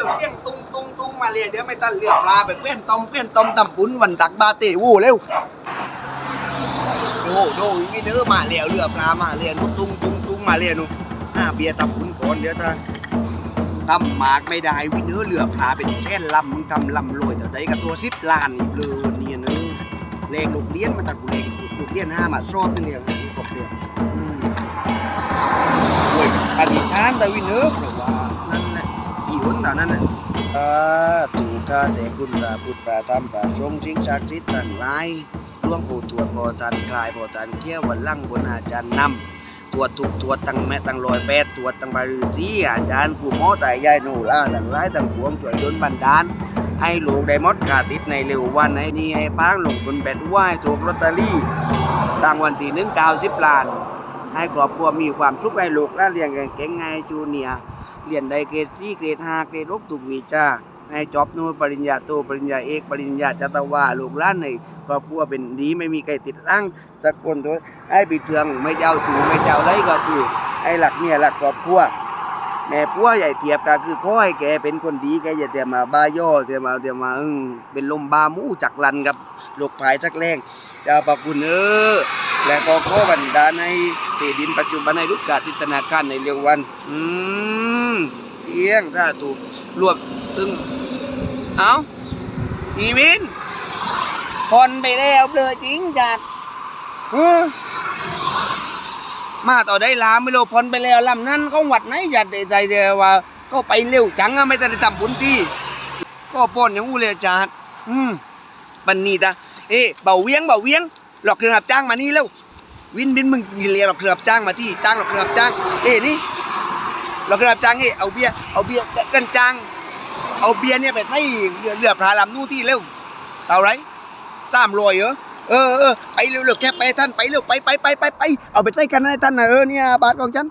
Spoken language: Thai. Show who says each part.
Speaker 1: ร็วเสียงตุ้งตุ้งตุ้งมาเลยเดี๋ยวไม่ตันเลือปลาไปเพื่อนต้มเพื่อนต้มตำปุ้นวันตักบาเตวูเร็วโดโดวินเนอร์มาเลี้ยวเรือปลามาเลี้ยวนุตุ้งตุ้งตุ้งมาเลี้ยวนุห้าเบียร์ตำปุ้นก่อนเดี๋ยวถ้าตำหมากไม่ได้วินเนอร์เรือปลาเป็นแช่นลำมึงทำลำลอยแต่ใดกับตัวสิบล้านอีกเลยวันนี้เนอะเลงลูกเลี้ยนมาตักกูเลงลูกเลี้ยนห้ามาชอบตั้งเดียวนี่กบเดียวอืมโอ้ยอธิษฐานแต่วินเนอร์เพราะว่านั่น รุ่นตอนนั้นน่ะอ่าถูกข้าแต่คุณระพุทธพระธรรมพระสงฆ์สิ่งศักดิ์สิทธิ์ทั้งหลายหลวงปู่ทวดพอทันคลายพอทันเที่ยววันลั่งบนอาจารย์นำตรวจทุกตรวจตั้งแม่ตั้งลอยแปดตรวจตั้งบารือสีอาจารย์กูหมอต่ยายหนูล่าตั้งหลายตั้งพวงช่วยดลบันดาลให้ลูกได้มดขาดติดในเร็ววันให้นี้ให้พางลงบนแบดไหวถูกลอตเตอรี่รางวัลที่หนึ่งเก้าสิบล้าน ให้ครอบครัวมีความสุขให้ลูกและเรียนเก่งไงจูเนียร์ เรียนได้เกรดสี่เกรดห้าเกรดหกทุกวิชาให้จบนู่นปริญญาโทปริญญาเอกปริญญาจัตวาลูกล้านในครอบครัวเป็นดีไม่มีใครติดร่างสักคนตัวให้ปิดเทืองไม่เจ้าชูไม่เจ้าไรก็คือให้หลักเมียหลักครอบครัวแม่พัวใหญ่เทียบก็คือขอให้แกเป็นคนดีแกอย่าเตียมาบ้าย่อเตียมาเตียมาอึ้งเป็นลมบามูจักลันกับลูกภายจักแรงเจ้าประคุณเออและก็ขอบันดาใน ที่ดินปัจจุบันในลูกกาติธนาคารในเร็ววัน อืมเอียงถ้าถูกรวบตึง เอาอีวินคนไปแล้วเลอจริงจัดเออมาต่อได้ลามไม่รู้พนไปแล้วลำนั้นเขาหวัดไหนจัดใจเดียวว่า ก็ไปเร็วจังอะไม่ได้ทำบุญที่ก็ป้อนอย่างอู้เลยจัดอืมปันนีตาเอ๊ะเบาเวียงเบาเวียงหลอกเครื่องรับจ้างมานี่แล้ว วินวินมึงเรียกหรอกเครื่องรับจ้างมาที่จ้างหรอกเครื่องรับจ้าง เอ้นี่หรอกเครื่องรับจ้างเอ้เอาเบียร์เอาเบียร์กันจ้าง เอาเบียร์เนี่ยไปให้เรือเรือพาลำนู่นที่เร็วเท่าไรสามรอยเหรอเออเออไปเร็วๆแค่ไปท่านไปเร็วไปไปไปไปไปเอาไปใส่กันให้ท่านนะเออเนี่ยบาทของฉัน